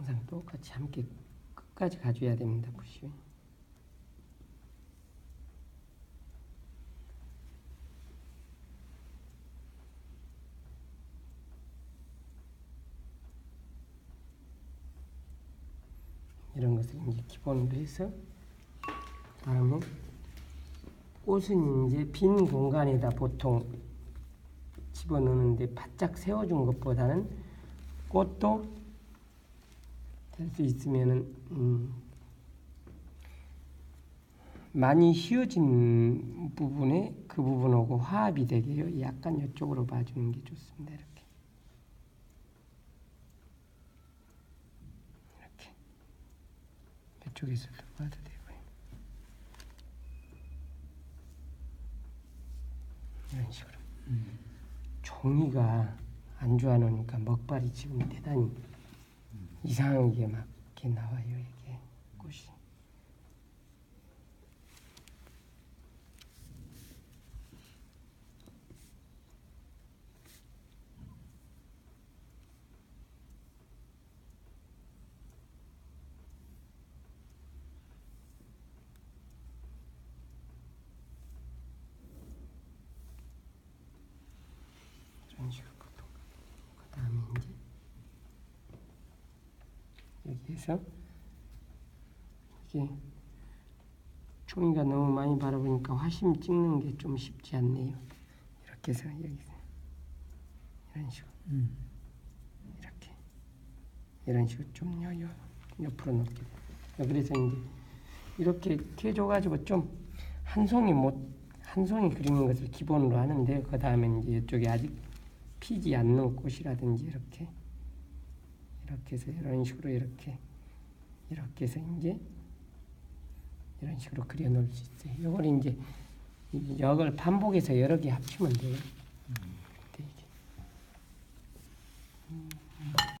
항상 똑같이 함께 끝까지 가줘야 됩니다. 붓이. 이런 것을 이제 기본으로 해서 다음에 꽃은 이제 빈 공간에다 보통 집어넣는데 바짝 세워준 것보다는 꽃도 될수 있으면은 음, 많이 휘어진 부분에 그 부분하고 화합이 되게요. 약간 이쪽으로 봐주는 게 좋습니다. 이렇게 이렇게 이쪽에서도 봐도 되고요. 이런 식으로 종이가 안 좋아놓으니까 먹발이 지금 대단히 이상하게 막 이렇게 나와요 이게 꽃이. 이런 식으로 보통 그 다음에 이제 여기에서 이게 종이가 너무 많이 바라보니까 화심 찍는 게 좀 쉽지 않네요. 이렇게 해서 여기서 이런 식으로 이렇게 이런 식으로 좀 요, 요, 옆으로 놓게. 그래서 이제 이렇게 해줘가지고 좀한 송이 못한 송이 그리는 것을 기본으로 하는데 그 다음에 이제 이쪽에 아직 피지 않는 꽃이라든지 이렇게 이렇게 해서 이런 식으로 이렇게 이렇게 해서 이제 이런 식으로 그려 놓을 수 있어요. 이걸 이제 이 역을 반복해서 여러 개 합치면 돼요.